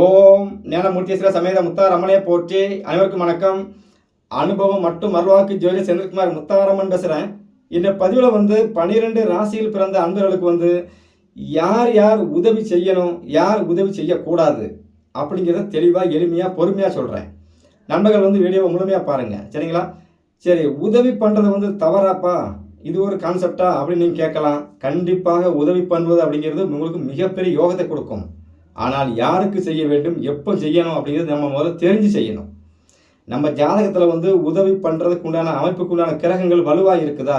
ஓம் ஞானமூர்த்தீஸ்வர சமேத முத்தாரமனையை போற்றி அனைவருக்கும் வணக்கம். அனுபவம் மற்றும் மறுவாக்கு ஜோதி செந்தில்குமார் முத்தாரம்மன் பேசுகிறேன் இந்த பதிவில் வந்து பன்னிரெண்டு ராசியில் பிறந்த அன்பர்களுக்கு வந்து யார் யார் உதவி செய்யணும் யார் உதவி செய்யக்கூடாது அப்படிங்கிறத தெளிவாக எளிமையாக பொறுமையாக சொல்கிறேன் நண்பர்கள் வந்து வீடியோவை முழுமையாக பாருங்கள் சரிங்களா? சரி உதவி பண்ணுறது வந்து தவறாப்பா? இது ஒரு கான்செப்டா அப்படின்னு நீங்கள் கேட்கலாம். கண்டிப்பாக உதவி பண்ணுவது அப்படிங்கிறது உங்களுக்கு மிகப்பெரிய யோகத்தை கொடுக்கும். ஆனால் யாருக்கு செய்ய வேண்டும் எப்போ செய்யணும் அப்படிங்கிறது நம்ம முதல்ல தெரிஞ்சு செய்யணும். நம்ம ஜாதகத்தில் வந்து உதவி பண்ணுறதுக்கு உண்டான அமைப்புக்கு உண்டான கிரகங்கள் வலுவாக இருக்குதா?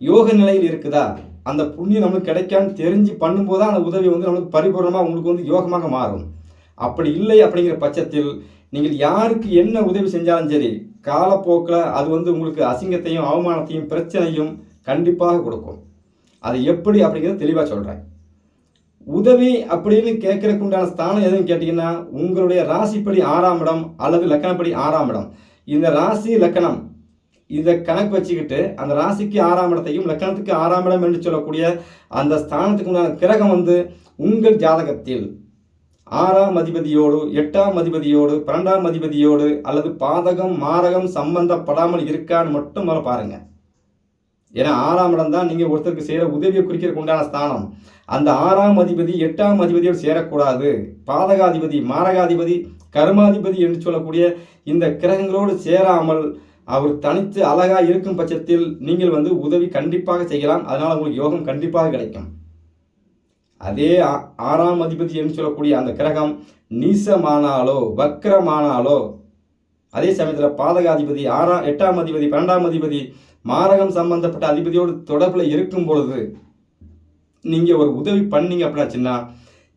யோக நிலையில் இருக்குதா? அந்த புண்ணியம் நம்மளுக்கு கிடைக்கான்னு தெரிஞ்சு பண்ணும்போது தான் அந்த உதவி வந்து நம்மளுக்கு பரிபூர்ணமாக உங்களுக்கு வந்து யோகமாக மாறும். அப்படி இல்லை அப்படிங்கிற பட்சத்தில் நீங்கள் யாருக்கு என்ன உதவி செஞ்சாலும் சரி காலப்போக்கில் அது வந்து உங்களுக்கு அசிங்கத்தையும் அவமானத்தையும் பிரச்சனையும் கண்டிப்பாக கொடுக்கும். அது எப்படி அப்படிங்கிறத தெளிவாக சொல்கிறேன் உதவி அப்படின்னு கேட்கறக்கு உண்டான ஸ்தானம் எதுன்னு கேட்டிங்கன்னா உங்களுடைய ராசிப்படி ஆறாம் இடம் அல்லது லக்கணப்படி ஆறாம் இடம். இந்த ராசி லக்கணம் இதை கணக்கு வச்சுக்கிட்டு அந்த ராசிக்கு ஆறாம் இடத்தையும் லக்கணத்துக்கு ஆறாம் இடம் என்று சொல்லக்கூடிய அந்த ஸ்தானத்துக்கு உண்டான கிரகம் வந்து உங்கள் ஜாதகத்தில். ஆறாம் அதிபதியோடு எட்டாம் அதிபதியோடு பன்னெண்டாம் அதிபதியோடு அல்லது பாதகம் மாரகம் சம்பந்தப்படாமல் இருக்கான்னு மட்டும் முதல்ல பாருங்கள் ஏன்னா ஆறாம் இடம் தான் நீங்கள் ஒருத்தருக்கு செய்கிற உதவியை குறிக்கிறதுக்கு உண்டான ஸ்தானம். அந்த ஆறாம் அதிபதி எட்டாம் அதிபதியோடு சேரக்கூடாது. பாதகாதிபதி மாரகாதிபதி கர்மாதிபதி என்று சொல்லக்கூடிய இந்த கிரகங்களோடு சேராமல் அவர் தனித்து அழகாக இருக்கும் பட்சத்தில் நீங்கள் வந்து உதவி கண்டிப்பாக செய்யலாம். அதனால் உங்களுக்கு யோகம் கண்டிப்பாக கிடைக்கும். அதே ஆ- ஆறாம் அதிபதி என்று சொல்லக்கூடிய அந்த கிரகம் நீசமானாலோ வக்கரமானாலோ அதே சமயத்தில் பாதகாதிபதி ஆறாம் எட்டாம் அதிபதி பன்னெண்டாம் அதிபதி மாரகம் சம்பந்தப்பட்ட அதிபதியோடு தொடர்பில் இருக்கும் பொழுது நீங்கள் ஒரு உதவி பண்ணீங்க அப்படின்னாச்சுன்னா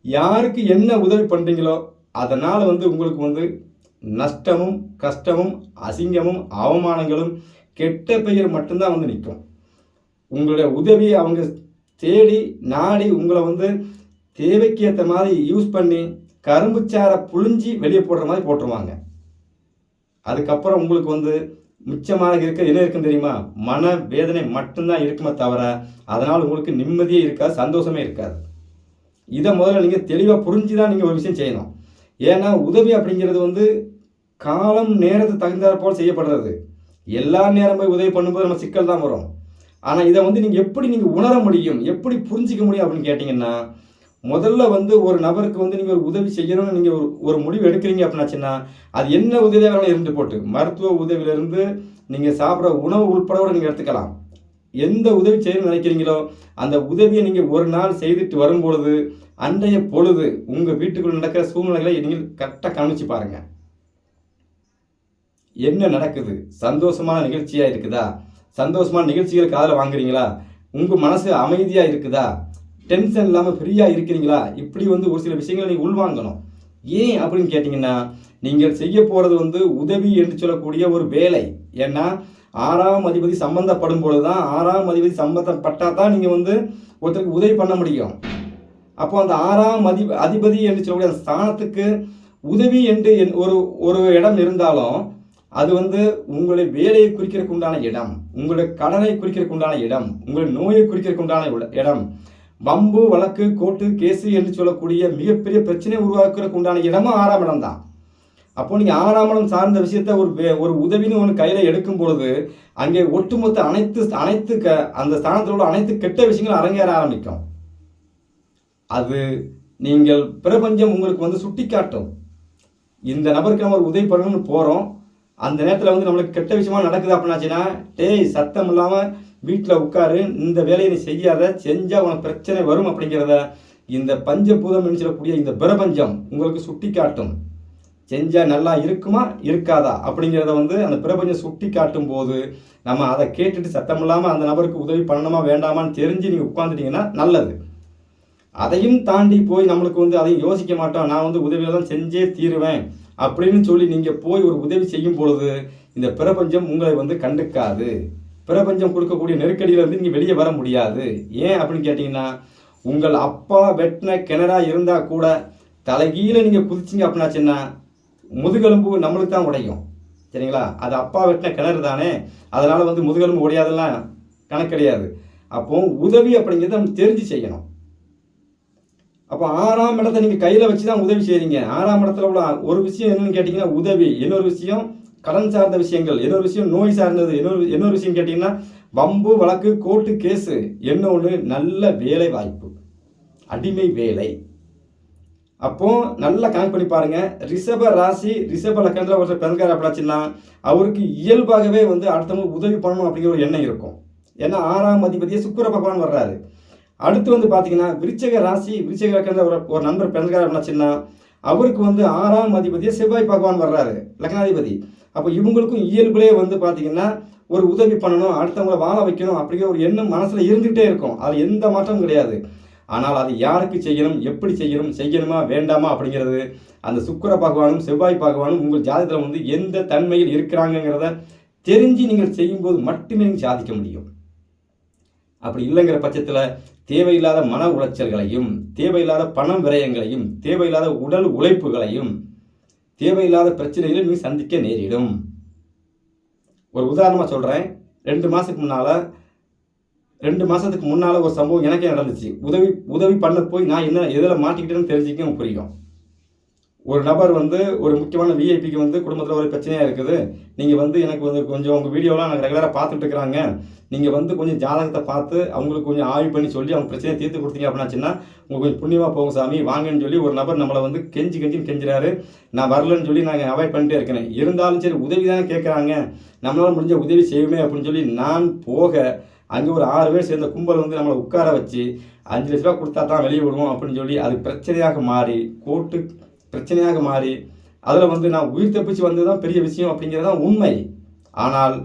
யாருக்கு என்ன உதவி பண்ணுறீங்களோ அதனால் வந்து உங்களுக்கு வந்து நஷ்டமும் கஷ்டமும் அசிங்கமும் அவமானங்களும் கெட்ட பெயர் மட்டும்தான் வந்து நிற்கும். உங்களுடைய உதவியை அவங்க தேடி நாடி உங்களை வந்து தேவைக்கு ஏற்ற மாதிரி யூஸ் பண்ணி கரும்புச்சாரை புழிஞ்சி வெளியே போடுற மாதிரி போட்டுருவாங்க. அதுக்கப்புறம் உங்களுக்கு வந்து மிச்சமாக இருக்க என்ன இருக்குன்னு தெரியுமா? மன வேதனை மட்டும்தான் இருக்குமே தவிர அதனால் உங்களுக்கு நிம்மதியே இருக்காது சந்தோஷமே இருக்காது. இதை முதல்ல நீங்கள் தெளிவாக புரிஞ்சு தான் நீங்கள் ஒரு விஷயம் செய்யணும். ஏன்னா உதவி அப்படிங்கிறது வந்து காலம் நேரத்துக்கு தகுந்தாற் போல் செய்யப்படுறது. எல்லா நேரம் போய் உதவி பண்ணும்போது நம்ம சிக்கல் தான் வரும். ஆனால் இதை வந்து நீங்கள் எப்படி நீங்கள் உணர முடியும்? எப்படி புரிஞ்சிக்க முடியும் அப்படின்னு கேட்டிங்கன்னா முதல்ல வந்து ஒரு நபருக்கு வந்து நீங்கள் ஒரு உதவி செய்யணும்னு நீங்கள் ஒரு ஒரு முடிவு எடுக்கிறீங்க அப்படின்னாச்சுன்னா அது என்ன உதவியாக வேணாலும் இருந்து போட்டு மருத்துவ உதவியிலிருந்து நீங்கள் சாப்பிட்ற உணவு உட்பட கூட நீங்கள் எடுத்துக்கலாம். எந்த உதவி செய்யணும்னு நினைக்கிறீங்களோ அந்த உதவியை நீங்கள் ஒரு நாள் செய்துட்டு வரும்பொழுது அன்றைய பொழுது உங்கள் வீட்டுக்குள்ள நடக்கிற சூழ்நிலைகளை நீங்கள் கரெக்டாக கவனிச்சு பாருங்கள் என்ன நடக்குது? சந்தோஷமான நிகழ்ச்சியாக இருக்குதா? சந்தோஷமான நிகழ்ச்சிகள் காதில் வாங்குறீங்களா? உங்கள் மனசு அமைதியாக இருக்குதா? டென்ஷன் இல்லாமல் ஃப்ரீயாக இருக்கிறீங்களா? இப்படி வந்து ஒரு சில விஷயங்களை நீங்கள் உள்வாங்கணும். ஏன் அப்படின்னு கேட்டிங்கன்னா நீங்கள் செய்ய போகிறது வந்து உதவி என்று சொல்லக்கூடிய ஒரு வேலை. ஏன்னா ஆறாம் அதிபதி சம்பந்தப்படும் பொழுது தான் ஆறாம் அதிபதி சம்பந்தப்பட்டால் தான் நீங்கள் வந்து ஒருத்தருக்கு உதவி பண்ண முடியும். அப்போ அந்த ஆறாம் அதி அதிபதி என்று சொல்லக்கூடிய அந்த ஸ்தானத்துக்கு உதவி என்று என் ஒரு ஒரு இடம் இருந்தாலும் அது வந்து உங்களுடைய வேலையை குறிக்கிறதுக்கு உண்டான இடம். உங்களுடைய கடனை குறிக்கிறதுக்கு உண்டான இடம். உங்களுடைய நோயை குறிக்கிறதுக்கு உண்டான இடம். வம்பு வழக்கு கோர்ட்டு கேஸு என்று சொல்லக்கூடிய மிகப்பெரிய பிரச்சனையை உருவாக்குறதுக்கு உண்டான இடமும் ஆறாம் இடம் தான். அப்போ நீங்கள் ஆறாம் இடம் சார்ந்த விஷயத்த ஒரு ஒரு உதவின்னு ஒன்று கையில் எடுக்கும் பொழுது அங்கே ஒட்டுமொத்த அனைத்து அனைத்து க அந்த ஸ்தானத்தில் உள்ள அனைத்து கெட்ட விஷயங்களும் அரங்கேற ஆரம்பிக்கும். அது நீங்கள் பிரபஞ்சம் உங்களுக்கு வந்து சுட்டி காட்டும் இந்த நபருக்கு நம்ம ஒரு உதவி பண்ணணும்னு போகிறோம் அந்த நேரத்தில் வந்து நம்மளுக்கு கெட்ட விஷயமா நடக்குது அப்படின்னாச்சுன்னா டேய் சத்தம் இல்லாமல் வீட்டில் உட்காரு இந்த வேலையை நீ செய்யாத செஞ்சால் உனக்கு பிரச்சனை வரும் அப்படிங்கிறத இந்த பஞ்சபூதம் சொல்லக்கூடிய இந்த பிரபஞ்சம் உங்களுக்கு சுட்டி காட்டும் செஞ்சால் நல்லா இருக்குமா இருக்காதா அப்படிங்கிறத வந்து அந்த பிரபஞ்சம் சுட்டி காட்டும் போது நம்ம அதை கேட்டுட்டு சத்தம் இல்லாமல் அந்த நபருக்கு உதவி பண்ணணுமா வேண்டாமான்னு தெரிஞ்சு நீங்கள் உட்காந்துட்டீங்கன்னா நல்லது. அதையும் தாண்டி போய் நம்மளுக்கு வந்து அதையும் யோசிக்க மாட்டோம். நான் வந்து உதவியை தான் செஞ்சே தீருவேன் அப்படின்னு சொல்லி நீங்கள் போய் ஒரு உதவி செய்யும் பொழுது இந்த பிரபஞ்சம் உங்களை வந்து கண்டுக்காது. பிரபஞ்சம் கொடுக்கக்கூடிய நெருக்கடியிலிருந்து நீங்கள் வெளியே வர முடியாது. ஏன் அப்படின்னு கேட்டிங்கன்னா உங்கள் அப்பா வெட்டின கிணறா இருந்தால் கூட தலைகீழே நீங்கள் குதிச்சிங்க அப்படின்னாச்சுன்னா முதுகெலும்பு நம்மளுக்கு தான் உடையும். சரிங்களா? அது அப்பா வெட்டின கிணறு தானே. அதனால் வந்து முதுகெலும்பு உடையாதெல்லாம் கணக்கு கிடையாது. அப்போ உதவி அப்படிங்கிறத நம்ம தெரிஞ்சு செய்யணும். அப்போ ஆறாம் இடத்தை நீங்கள் கையில் வச்சு தான் உதவி செய்கிறீங்க ஆறாம் இடத்துல உள்ள ஒரு விஷயம் என்னென்னு கேட்டிங்கன்னா உதவி. இன்னொரு விஷயம் கடன் சார்ந்த விஷயங்கள் இன்னொரு விஷயம் நோய் சார்ந்தது இன்னொரு இன்னொரு விஷயம் கேட்டிங்கன்னா வம்பு வழக்கு கோர்ட்டு கேஸு என்ன ஒன்று நல்ல வேலை வாய்ப்பு. அடிமை வேலை. அப்போ நல்லா கணக்கு பண்ணி பாருங்க. ரிஷப ராசி ரிஷப லக்கணத்தில் ஒருத்தர் பிறந்தார் அப்படின்னாச்சுன்னா அவருக்கு இயல்பாகவே வந்து அடுத்தவங்க உதவி பண்ணணும் அப்படிங்கிற ஒரு எண்ணம் இருக்கும். ஏன்னா ஆறாம் அதிபதியே சுக்கிர பகவான் வர்றாரு. அடுத்து வந்து பார்த்தீங்கன்னா விருச்சக ராசி விருச்சக லக்கணத்தில் ஒரு ஒரு நண்பர் பிறந்தார் அப்படின்னாச்சுன்னா அவருக்கு வந்து ஆறாம் அதிபதியே செவ்வாய் பகவான் வர்றாரு லக்னாதிபதி. அப்போ இவங்களுக்கும் இயல்புலே வந்து பார்த்தீங்கன்னா ஒரு உதவி பண்ணணும் அடுத்தவங்களை வாழ வைக்கணும் அப்படிங்கிற ஒரு எண்ணம் மனசில் இருந்துகிட்டே இருக்கும். அது எந்த மாற்றமும் கிடையாது. ஆனால் அது யாருக்கு செய்யணும் எப்படி செய்யணும் செய்யணுமா வேண்டாமா அப்படிங்கிறது அந்த சுக்கர பகவானும் செவ்வாய் பகவானும் உங்கள் ஜாதகத்தில் வந்து எந்த தன்மையில் இருக்கிறாங்கங்கிறத தெரிஞ்சு நீங்கள் செய்யும்போது மட்டுமே நீங்கள் சாதிக்க முடியும். அப்படி இல்லைங்கிற பட்சத்தில் தேவையில்லாத மன உளைச்சல்களையும் தேவையில்லாத பணம் விரயங்களையும் தேவையில்லாத உடல் உழைப்புகளையும் தேவையில்லாத பிரச்சனைகளை நீ சந்திக்க நேரிடும். ஒரு உதாரணமாக சொல்கிறேன் ரெண்டு மாதத்துக்கு முன்னால் ரெண்டு மாதத்துக்கு முன்னால் ஒரு சம்பவம் எனக்கே நடந்துச்சு. உதவி உதவி பண்ண போய் நான் என்ன எதில் மாட்டிக்கிட்டேன்னு தெரிஞ்சுக்க புரியும். ஒரு நபர் வந்து ஒரு முக்கியமான விஐபிக்கு வந்து குடும்பத்தில் ஒரு பிரச்சனையாக இருக்குது. நீங்கள் வந்து எனக்கு வந்து கொஞ்சம் உங்கள் வீடியோலாம் நாங்கள் ரெகுலராக பார்த்துட்டு இருக்கிறாங்க. நீங்கள் வந்து கொஞ்சம் ஜாதகத்தை பார்த்து அவங்களுக்கு கொஞ்சம் ஆய்வு பண்ணி சொல்லி அவங்க பிரச்சனையை தீர்த்து கொடுத்தீங்க அப்படின்னாச்சுன்னா உங்களுக்கு கொஞ்சம் புண்ணியமாக போகும் சாமி வாங்கன்னு சொல்லி ஒரு நபர் நம்மளை வந்து கெஞ்சி கெஞ்சின்னு கெஞ்சுறாரு. நான் வரலன்னு சொல்லி நாங்கள் அவாய்ட் பண்ணிட்டே இருக்கிறேன் இருந்தாலும் சரி உதவி தானே கேட்குறாங்க நம்மளால் முடிஞ்ச உதவி செய்யுமே அப்படின்னு சொல்லி நான் போக அங்கே ஒரு ஆறு பேர் சேர்ந்த கும்பல் வந்து நம்மளை உட்கார வச்சு அஞ்சு லட்ச ரூபா கொடுத்தா தான் வெளியே விடுவோம் அப்படின்னு சொல்லி அது பிரச்சனையாக மாறி கோர்ட்டு பிரச்சனையாக மாறி அதில் வந்து நான் உயிர் தப்பிச்சு வந்தது தான் பெரிய விஷயம் அப்படிங்கிறது தான் உண்மை. ஆனால்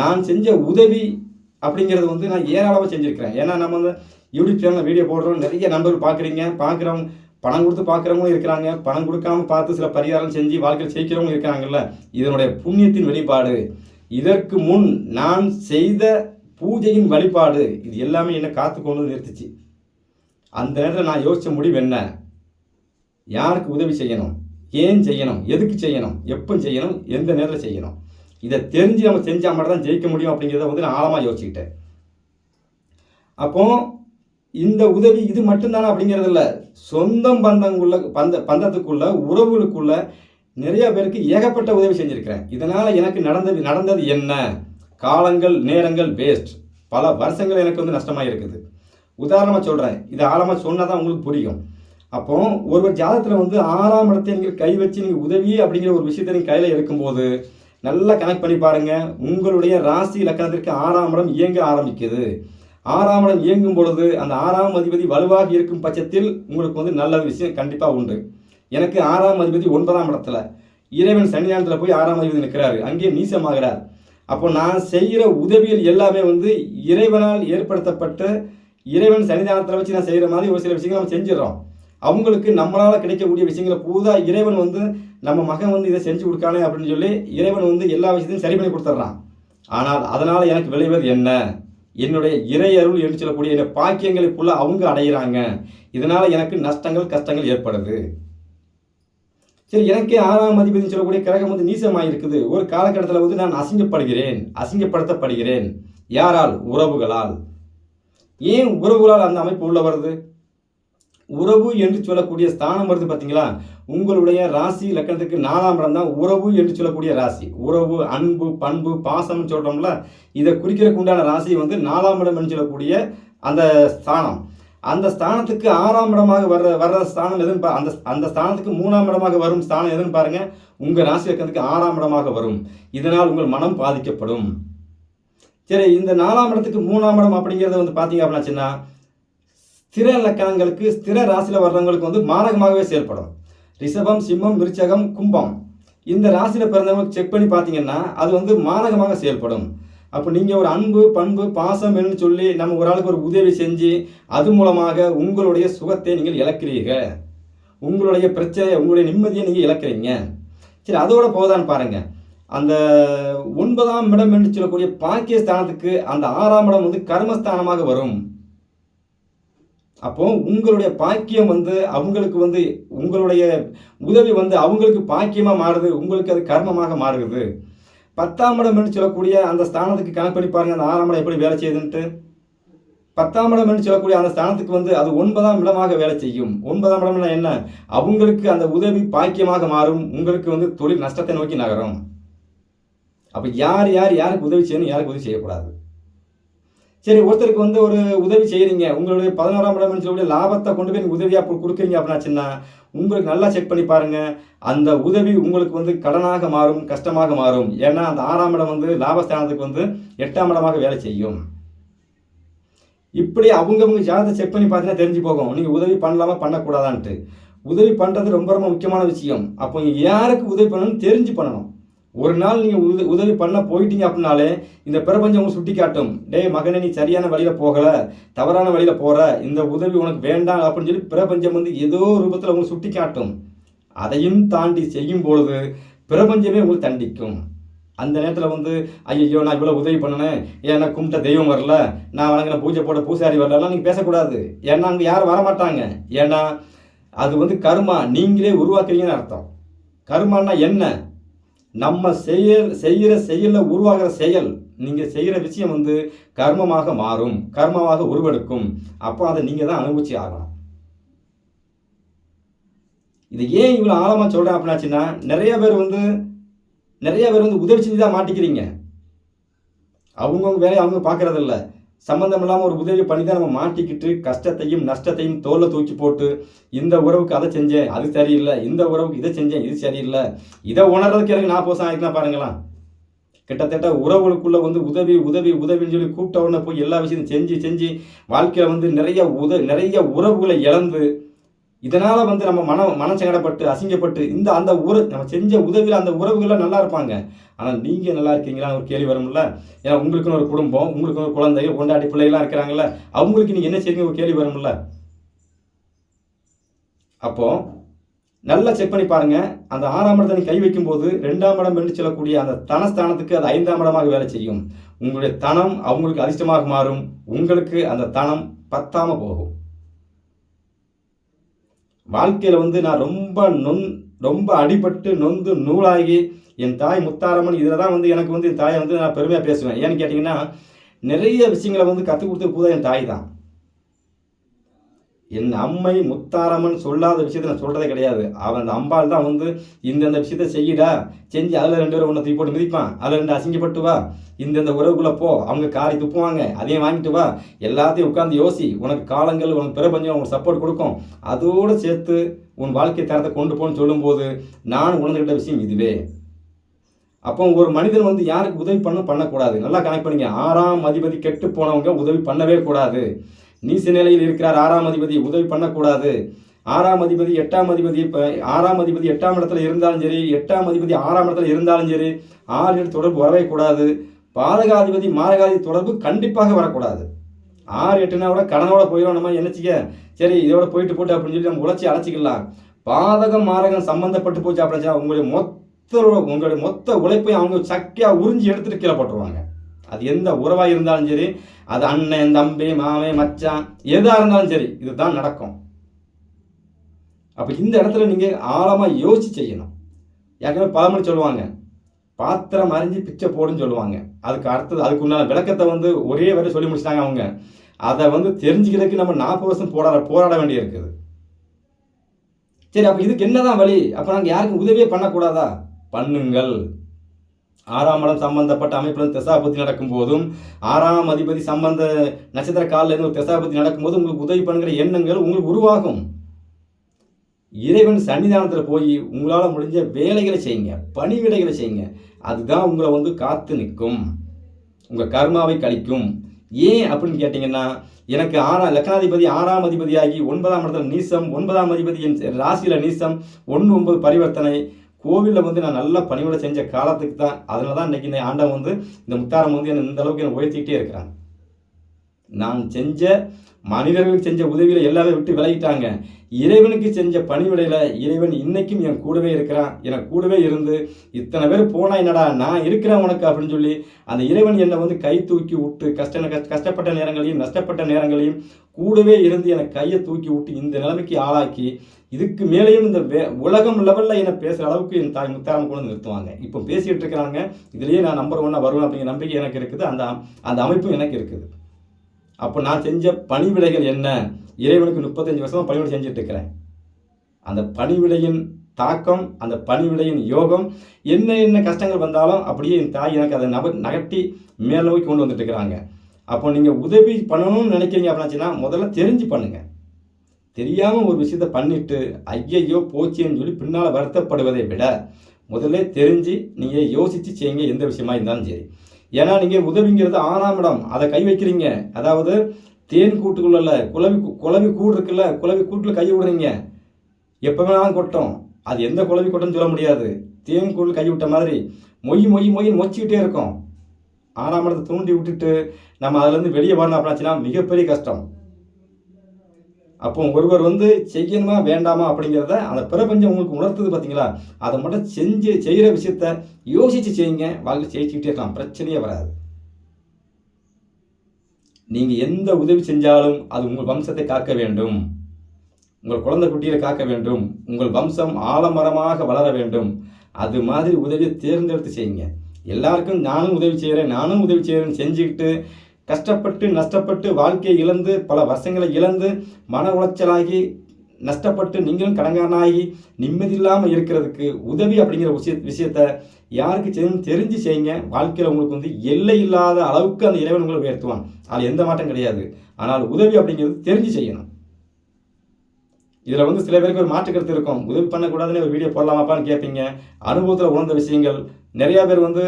நான் செஞ்ச உதவி அப்படிங்கிறது வந்து நான் ஏராளமாக செஞ்சுருக்கிறேன். ஏன்னா நம்ம வந்து யூடியூப் சேனலில் வீடியோ போடுறோம் நிறைய நண்பர்கள் பார்க்குறீங்க பார்க்குறவங்க பணம் கொடுத்து பார்க்குறவங்களும் இருக்கிறாங்க. பணம் கொடுக்காம பார்த்து சில பரிகாரம் செஞ்சு வாழ்க்கையில் ஜெயிக்கிறவங்களும் இருக்கிறாங்கல்ல இதனுடைய புண்ணியத்தின் வெளிப்பாடு. இதற்கு முன் நான் செய்த பூஜையின் வழிபாடு. இது எல்லாமே என்னை காத்து கொண்டு நிறுத்துச்சு. அந்த நேரத்தில் நான் யோசித்த முடிவு என்ன? யாருக்கு உதவி செய்யணும்? ஏன் செய்யணும்? எதுக்கு செய்யணும்? எப்போ செய்யணும்? எந்த நேரத்தில் செய்யணும்? இதை தெரிஞ்சு நம்ம செஞ்சால் மட்டும் தான் ஜெயிக்க முடியும் அப்படிங்கிறத வந்து நான் ஆழமாக யோசிச்சுக்கிட்டேன். அப்போ இந்த உதவி இது மட்டும்தானே அப்படிங்கிறது இல்லை. சொந்தம் பந்தங்குள்ள பந்த பந்தத்துக்குள்ள உறவுகளுக்குள்ள நிறைய பேருக்கு ஏகப்பட்ட உதவி செஞ்சுருக்கிறேன். இதனால் எனக்கு நடந்தது நடந்தது என்ன? காலங்கள் நேரங்கள் வேஸ்ட் பல வருஷங்கள் எனக்கு வந்து நஷ்டமாக இருக்குது உதாரணமாக சொல்கிறேன் இதை ஆழமாக சொன்னால் தான் உங்களுக்கு புரியும். அப்போ ஒருவர் ஜாதகத்தில் வந்து ஆறாம் இடத்தை நீங்கள் கை வச்சு நீங்கள் உதவி அப்படிங்கிற ஒரு விஷயத்தை நீங்கள் கையில் இருக்கும்போது நல்லா கனெக்ட் பண்ணி பாருங்கள் உங்களுடைய ராசி லக்கணத்திற்கு ஆறாம் இடம் இயங்க ஆரம்பிக்குது. ஆறாம் இடம் இயங்கும் பொழுது அந்த ஆறாம் அதிபதி வலுவாக இருக்கும் பட்சத்தில் உங்களுக்கு வந்து நல்ல விஷயம் கண்டிப்பாக உண்டு. எனக்கு ஆறாம் அதிபதி ஒன்பதாம் இடத்துல. இறைவன் சன்னிதானத்தில் போய் ஆறாம் அதிபதி நிற்கிறாரு அங்கேயே நீசமாகிறார். அப்போ நான் செய்கிற உதவிகள் எல்லாமே வந்து இறைவனால் ஏற்படுத்தப்பட்ட இறைவன் சன்னிதானத்தில் வச்சு நான் செய்கிற மாதிரி ஒரு சில விஷயங்கள் நம்ம செஞ்சிடறோம். அவங்களுக்கு நம்மளால் கிடைக்கக்கூடிய விஷயங்களை புதுதாக இறைவன் வந்து நம்ம மகன் வந்து இதை செஞ்சு கொடுக்கானே அப்படின்னு சொல்லி இறைவன் வந்து எல்லா விஷயத்தையும் சரி பண்ணி கொடுத்துட்றான். ஆனால் அதனால் எனக்கு விளைவது என்ன? என்னுடைய இறை அருள் என்று சொல்லக்கூடிய என்ன பாக்கியங்களை ஃபுல்லாக அவங்க அடையிறாங்க. இதனால் எனக்கு நஷ்டங்கள் கஷ்டங்கள் ஏற்படுது. சரி எனக்கே ஆறாம் அதிபதி சொல்லக்கூடிய கிரகம் வந்து நீசமாக இருக்குது ஒரு காலகட்டத்தில் வந்து நான் அசிங்கப்படுகிறேன். அசிங்கப்படுத்தப்படுகிறேன். யாரால்? உறவுகளால். ஏன் உறவுகளால் அந்த அமைப்பு உள்ள வருது? உறவு என்று சொல்லக்கூடிய ஸ்தானம் வருது பார்த்தீங்களா உங்களுடைய ராசி லக்கணத்துக்கு நாலாம் இடம் தான் உறவு என்று சொல்லக்கூடிய ராசி. உறவு அன்பு பண்பு பாசம்னு சொல்கிறோம்ல இதை குறிக்கிறதுக்கு உண்டான ராசி வந்து நாலாம் இடம் என்று சொல்லக்கூடிய அந்த ஸ்தானம். அந்த ஸ்தானத்துக்கு ஆறாம் இடமாக வர்ற வர்ற ஸ்தானம் எதுன்னு பா அந்த அந்த ஸ்தானத்துக்கு மூணாம் இடமாக வரும் ஸ்தானம் எதுன்னு பாருங்க. உங்கள் ராசி லக்கணத்துக்கு ஆறாம் இடமாக வரும். இதனால் உங்கள் மனம் பாதிக்கப்படும். சரி இந்த நாலாம் இடத்துக்கு மூணாம் இடம் அப்படிங்கிறது வந்து பார்த்தீங்க அப்படின்னாச்சுன்னா ஸ்திர லக்கணங்களுக்கு ஸ்திர ராசியில் வர்றவங்களுக்கு வந்து மாரகமாகவே செயல்படும். ரிஷபம் சிம்மம் விருச்சகம் கும்பம். இந்த ராசியில் பிறந்தவங்களுக்கு செக் பண்ணி பார்த்தீங்கன்னா அது வந்து மாரகமாக செயல்படும். அப்போ நீங்கள் ஒரு அன்பு பண்பு பாசம் என்று சொல்லி நம்ம ஒரு ஆளுக்கு ஒரு உதவி செஞ்சு அது மூலமாக உங்களுடைய சுகத்தை நீங்கள் இழக்கிறீர்கள். உங்களுடைய பிரச்சனை உங்களுடைய நிம்மதியை நீங்கள் இழக்கிறீங்க. சரி அதோட போதான்னு பாருங்கள் அந்த ஒன்பதாம் இடம் என்று சொல்லக்கூடிய பாக்கிய ஸ்தானத்துக்கு அந்த ஆறாம் இடம் வந்து கர்மஸ்தானமாக வரும். அப்போ உங்களுடைய பாக்கியம் வந்து அவங்களுக்கு வந்து உங்களுடைய உதவி வந்து அவங்களுக்கு பாக்கியமாக மாறுது உங்களுக்கு அது கர்மமாக மாறுகிறது பத்தாம் இடம் என்று சொல்லக்கூடிய அந்த ஸ்தானத்துக்கு கணக்கு பாருங்கள் அந்த ஆறாம் இடம் எப்படி வேலை செய்யுதுன்ட்டு. பத்தாம் இடம் என்று சொல்லக்கூடிய அந்த ஸ்தானத்துக்கு வந்து அது ஒன்பதாம் இடமாக வேலை செய்யும். ஒன்பதாம் இடம்னா என்ன? அவங்களுக்கு அந்த உதவி பாக்கியமாக மாறும் உங்களுக்கு வந்து தொழில் நஷ்டத்தை நோக்கி நகரும். அப்போ யார் யார் யாருக்கு உதவி செய்யணும் யாருக்கு உதவி செய்யக்கூடாது? சரி ஒருத்தருக்கு வந்து ஒரு உதவி செய்கிறீங்க உங்களுடைய பதினோராம் இடம் சொல்லக்கூடிய லாபத்தை கொண்டு போய் நீங்க உதவியாக கொடுக்குறீங்க அப்படின்னாச்சுன்னா உங்களுக்கு நல்லா செக் பண்ணி பாருங்கள் அந்த உதவி உங்களுக்கு வந்து கடனாக மாறும் கஷ்டமாக மாறும். ஏன்னா அந்த ஆறாம் இடம் வந்து லாபஸ்தானத்துக்கு வந்து எட்டாம் இடமாக வேலை செய்யும். இப்படி அவங்கவுங்க ஜாதகத்தை செக் பண்ணி பார்த்தீங்கன்னா தெரிஞ்சு போகும். நீங்கள் உதவி பண்ணலாமா பண்ணக்கூடாதான்ட்டு. உதவி பண்ணுறது ரொம்ப ரொம்ப முக்கியமான விஷயம். அப்போ நீங்கள் யாருக்கு உதவி பண்ணணும்னு தெரிஞ்சு பண்ணணும். ஒரு நாள் நீங்கள் உத உதவி பண்ண போயிட்டீங்க அப்படின்னாலே இந்த பிரபஞ்சம் உங்களுக்கு சுட்டி காட்டும் டேய் மகனே நீ சரியான வழியில் போகலை தவறான வழியில் போகிற இந்த உதவி உனக்கு வேண்டாம் அப்படின்னு சொல்லி பிரபஞ்சம் வந்து ஏதோ ரூபத்தில் உங்களுக்கு சுட்டி காட்டும் அதையும் தாண்டி செய்யும் பொழுது பிரபஞ்சமே உங்களுக்கு தண்டிக்கும். அந்த நேரத்தில் வந்து ஐயோ நான் இவ்வளோ உதவி பண்ணினேன் ஏன்னா கும்பிட்ட தெய்வம் வரல நான் வணங்கின பூஜை போட பூசாரி வரலாம் நீங்கள் பேசக்கூடாது. ஏன்னா அங்கே யாரும் வரமாட்டாங்க. ஏன்னா அது வந்து கர்மா நீங்களே உருவாக்குறீங்கன்னு அர்த்தம். கர்மான்னா என்ன? நம்ம செய்ய செய்கிற செயலில் உருவாகிற செயல் நீங்கள் செய்கிற விஷயம் வந்து கர்மமாக மாறும் கர்மமாக உருவெடுக்கும். அப்போ அதை நீங்கள் தான் அனுபவிச்சு ஆகணும். இது ஏன் இவ்வளோ ஆழமாக சொல்கிறேன் அப்படின்னாச்சுன்னா நிறைய பேர் வந்து நிறைய பேர் வந்து உதவி செஞ்சு தான் மாட்டிக்கிறீங்க. அவங்கவுங்க வேலையை அவங்க பார்க்கறதில்ல. சம்மந்தம் இல்லாமல் ஒரு உதவி பண்ணி தான் நம்ம மாட்டிக்கிட்டு கஷ்டத்தையும் நஷ்டத்தையும் தோலை தூக்கி போட்டு இந்த உறவுக்கு அதை செஞ்சேன் அது சரியில்லை இந்த உறவுக்கு இதை செஞ்சேன் இது சரியில்லை இதை உணர்றதுக்கு எனக்கு நாற்பது வருஷம் ஆகிக்கலாம் பாருங்களேன். கிட்டத்தட்ட உறவுகளுக்குள்ளே வந்து உதவி உதவி உதவின்னு சொல்லி கூப்பிட்ட உடனே போய் எல்லா விஷயத்தையும் செஞ்சு செஞ்சு வாழ்க்கையில் வந்து நிறைய உத நிறைய உறவுகளை இழந்து இதனால் வந்து நம்ம மனம் மனசங்கடப்பட்டு அசிங்கப்பட்டு இந்த அந்த உற நம்ம செஞ்ச உதவியில் அந்த உறவுகள்லாம் நல்லா இருப்பாங்க. ஆனால் நீங்கள் நல்லா இருக்கீங்களான்னு ஒரு கேள்வி வரும்ல? ஏன்னா உங்களுக்குன்னு ஒரு குடும்பம் உங்களுக்குன்னு ஒரு குழந்தை கொண்டாடி பிள்ளைகள்லாம் இருக்கிறாங்கல்ல அவங்களுக்கு நீங்கள் என்ன செய்யுங்க ஒரு கேள்வி வரும்ல? அப்போ நல்லா செக் பண்ணி பாருங்க. அந்த ஆறாம் இடத்தை நீ கை வைக்கும்போது ரெண்டாம் இடம் என்று சொல்லக்கூடிய அந்த தனஸ்தானத்துக்கு அது ஐந்தாம் இடமாக வேலை செய்யும். உங்களுடைய தனம் அவங்களுக்கு அதிர்ஷ்டமாக மாறும். உங்களுக்கு அந்த தனம் பத்தாமல் போகும். வாழ்க்கையில் வந்து நான் ரொம்ப நொன் ரொம்ப அடிபட்டு நொந்து நூலாகி என் தாய் முத்தாரம்மன் இதில் தான் வந்து எனக்கு வந்து என் தாயை வந்து நான் பெருமையாக பேசுவேன். ஏன்னு கேட்டிங்கன்னா நிறைய விஷயங்களை வந்து கற்றுக் கொடுத்தது கூட என் தாய் தான். என் அம்மை முத்தாரம்மன் சொல்லாத விஷயத்தை நான் சொல்கிறதே கிடையாது. அவன் அந்த அம்பாள் தான் வந்து இந்தந்த விஷயத்த செய்யடா. செஞ்சு அதில் ரெண்டு பேரும் ஒன்று தூக்கி போட்டு மிதிப்பான். அதில் ரெண்டு அசிங்கப்பட்டு வா. இந்தந்த உறவுக்குள்ளே போ. அவங்க காரி துப்புவாங்க அதையும் வாங்கிட்டு வா. எல்லாத்தையும் உட்காந்து யோசி. உனக்கு காலங்கள் உனக்கு பிரபஞ்சம் உனக்கு சப்போர்ட் கொடுக்கும். அதோடு சேர்த்து உன் வாழ்க்கை தரத்தை கொண்டு போன்னு சொல்லும்போது நான் உணர்ந்துகிட்ட விஷயம் இதுவே. அப்போ ஒரு மனிதன் வந்து யாருக்கு உதவி பண்ண பண்ணக்கூடாது. நல்லா கனெக்ட் பண்ணிங்க. ஆறாம் அதிபதி கெட்டு போனவங்க உதவி பண்ணவே கூடாது. நீச நிலையில் இருக்கிறார். ஆறாம் அதிபதி உதவி பண்ணக்கூடாது. ஆறாம் அதிபதி எட்டாம் அதிபதி இப்போ ஆறாம் அதிபதி எட்டாம் இடத்துல இருந்தாலும் சரி எட்டாம் அதிபதி ஆறாம் இடத்துல இருந்தாலும் சரி ஆறு தொடர்பு வரவே கூடாது பாதகாதிபதி மாரகாதி தொடர்பு கண்டிப்பாக வரக்கூடாது. ஆறு எட்டுனா கூட கடனோட போயிடும் நம்ம என்னச்சிக்க சரி இதோட போயிட்டு போட்டு அப்படின்னு சொல்லி நம்ம உழைச்சி அழைச்சிக்கலாம். பாதகம் மாரகம் சம்மந்தப்பட்டு போச்சு அப்படின்னா உங்களுடைய மொத்த உங்களுடைய மொத்த உழைப்பையும் அவங்க சக்கையாக உறிஞ்சி எடுத்துட்டு கீழே போட்டுருவாங்க. அது எந்த உறவாக இருந்தாலும் சரி அது அண்ணன் தம்பி மாமே மச்சான் எதாக இருந்தாலும் சரி இதுதான் நடக்கும். அப்போ இந்த இடத்துல நீங்கள் ஆழமாக யோசிச்சு செய்யணும். ஏற்கனவே பழமொழி சொல்லுவாங்க பாத்திரம் அறிஞ்சு பிச்சை போடுன்னு சொல்லுவாங்க. அதுக்கு அடுத்தது அதுக்கு உண்டான விளக்கத்தை வந்து ஒரே வரை சொல்லி முடிச்சிட்டாங்க அவங்க. அதை வந்து தெரிஞ்சுக்கிறதுக்கு நம்ம நாற்பது வருஷம் போராட போராட வேண்டியிருக்குது. சரி அப்போ இதுக்கு என்னதான் வழி? அப்போ நாங்கள் யாருக்கும் உதவியே பண்ணக்கூடாதா? பண்ணுங்கள். ஆறாம் இடம் சம்பந்தப்பட்ட அமைப்பில் திசாபுத்தி நடக்கும் போதும் ஆறாம் அதிபதி சம்பந்த நட்சத்திர காலில் இருந்து ஒரு திசாபுத்தி நடக்கும்போது உங்களுக்கு உதவி பண்ணுங்கிற எண்ணங்கள் உங்களுக்கு உருவாகும். இறைவன் சன்னிதானத்தில் போய் உங்களால் முடிஞ்ச வேலைகளை செய்யுங்க பணிவிடைகளை செய்யுங்க. அதுதான் உங்களை வந்து காத்து நிற்கும். உங்கள் கர்மாவை கழிக்கும். ஏன் அப்படின்னு கேட்டிங்கன்னா எனக்கு ஆறாம் லக்னாதிபதி ஆறாம் அதிபதியாகி ஒன்பதாம் இடத்துல நீசம் ஒன்பதாம் அதிபதி என் ராசியில் நீசம் ஒன்று ஒன்பது பரிவர்த்தனை கோவிலில் வந்து நான் நல்லா பணிவிட செஞ்ச காலத்துக்கு தான் அதனால தான் இன்னைக்கு இந்த ஆண்டவன் வந்து இந்த முத்தாரம் வந்து என்னை இந்த அளவுக்கு என்னை உயர்த்திக்கிட்டே இருக்கிறான். நான் செஞ்ச மனிதர்களுக்கு செஞ்ச உதவியில் எல்லாமே விட்டு விலகிட்டாங்க. இறைவனுக்கு செஞ்ச பணிவிடையில் இறைவன் இன்னைக்கும் என் கூடவே இருக்கிறான். என கூடவே இருந்து இத்தனை பேர் போனா என்னடா நான் இருக்கிறேன் உனக்கு அப்படின்னு சொல்லி அந்த இறைவன் என்னை வந்து கை தூக்கி விட்டு கஷ்ட கஷ்ட- கஷ்டப்பட்ட நேரங்களையும் நஷ்டப்பட்ட நேரங்களையும் கூடவே இருந்து எனக்கு கையை தூக்கி விட்டு இந்த நிலைமைக்கு ஆளாக்கி இதுக்கு மேலேயும் இந்த வே உலகம் லெவலில் என்னை பேசுகிற அளவுக்கு என் தாய் முத்தாரம் கொண்டு நிறுத்துவாங்க. இப்போ பேசிகிட்டு இருக்கிறாங்க. இதுலேயே நான் நம்பர் ஒன்னாக வருவேன் அப்படிங்கிற நம்பிக்கை எனக்கு இருக்குது. அந்த அந்த அமைப்பும் எனக்கு இருக்குது. அப்போ நான் செஞ்ச பணிவிடைகள் என்ன? இறைவனுக்கு முப்பத்தஞ்சு வருஷமாக பணிவிடை செஞ்சுட்டு இருக்கிறேன் அந்த பணிவிடையின் தாக்கம் அந்த பணிவிடையின் யோகம் என்ன என்ன கஷ்டங்கள் வந்தாலும் அப்படியே என் தாய் எனக்கு அதை நப நகட்டி மேல் நோக்கி கொண்டு வந்துட்டு இருக்கிறாங்க அப்போ நீங்கள் உதவி பண்ணணும்னு நினைக்கிறீங்க அப்படின்னாச்சுன்னா முதல்ல தெரிஞ்சு பண்ணுங்க. தெரியாமல் ஒரு விஷயத்த பண்ணிட்டு ஐயையோ போச்சேன்னு சொல்லி பின்னால் வருத்தப்படுவதை விட முதல்ல தெரிஞ்சு நீங்கள் யோசித்து செய்யுங்க எந்த விஷயமா இருந்தாலும் சரி. ஏன்னா நீங்கள் உதவிங்கிறது ஆறாம் இடம். அதை கை வைக்கிறீங்க. அதாவது தேன் கூட்டுக்குள்ள குழவி குழவி கூடு இருக்குல்ல குழவி கூட்டில் கை விடுறீங்க. எப்போ வேணாலும் கொட்டும். அது எந்த குழவி கொட்டம்னு சொல்ல முடியாது. தேன் கூட்டில் கை விட்ட மாதிரி மொய் மொய் மொய் மொச்சிக்கிட்டே இருக்கும். ஆறாம் இடத்தை தூண்டி விட்டுட்டு நம்ம அதுலேருந்து வெளியே வரணும் அப்படின்னாச்சுன்னா மிகப்பெரிய கஷ்டம். அப்போ ஒருவர் வந்து செய்யணுமா வேண்டாமா அப்படிங்கிறத அந்த பிரபஞ்சம் உங்களுக்கு உணர்த்துது பார்த்தீங்களா? அதை மட்டும் செஞ்சு செய்கிற விஷயத்த யோசித்து செய்யுங்க. வாழ்க்கை ஜெயிச்சுக்கிட்டே இருக்கலாம். பிரச்சனையே வராது. நீங்கள் எந்த உதவி செஞ்சாலும் அது உங்கள் வம்சத்தை காக்க வேண்டும். உங்கள் குழந்தை குட்டியை காக்க வேண்டும். உங்கள் வம்சம் ஆலமரமாக வளர வேண்டும். அது மாதிரி உதவியை தேர்ந்தெடுத்து செய்யுங்க. எல்லாருக்கும் நானும் உதவி செய்கிறேன் நானும் உதவி செய்கிறேன்னு செஞ்சுக்கிட்டு கஷ்டப்பட்டு நஷ்டப்பட்டு வாழ்க்கையை இழந்து பல வருஷங்களை இழந்து மன உளைச்சலாகி நஷ்டப்பட்டு நீங்களும் கடங்காரனாகி நிம்மதி இல்லாமல் இருக்கிறதுக்கு உதவி அப்படிங்கிற விஷய விஷயத்த யாருக்கு செய்யணும் தெரிஞ்சு செய்யுங்க. வாழ்க்கையில் உங்களுக்கு வந்து எல்லை இல்லாத அளவுக்கு அந்த இறைவன் உங்களை உயர்த்துவான். அதில் எந்த மாற்றம் கிடையாது. ஆனால் உதவி அப்படிங்கிறது தெரிஞ்சு செய்யணும். இதில் வந்து சில பேருக்கு ஒரு மாற்று கருத்து இருக்கும். உதவி பண்ணக்கூடாதுன்னு ஒரு வீடியோ போடலாமாப்பான்னு கேட்பீங்க. அனுபவத்தில் உணர்ந்த விஷயங்கள். நிறையா பேர் வந்து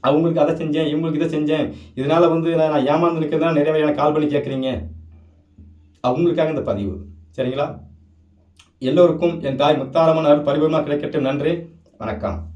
அவங்களுக்கு அதை செஞ்சேன் இவங்களுக்கு இதை செஞ்சேன். இதனால் வந்து நான் நான் ஏமாந்து நிறைய பேர் எனக்கு கால் பண்ணி கேட்குறீங்க அவங்களுக்காக இந்த பதிவு. சரிங்களா? எல்லோருக்கும் என் தாய் முத்தாரமான பரிபூர்ணமாக கிடைக்கட்டும். நன்றி. வணக்கம்.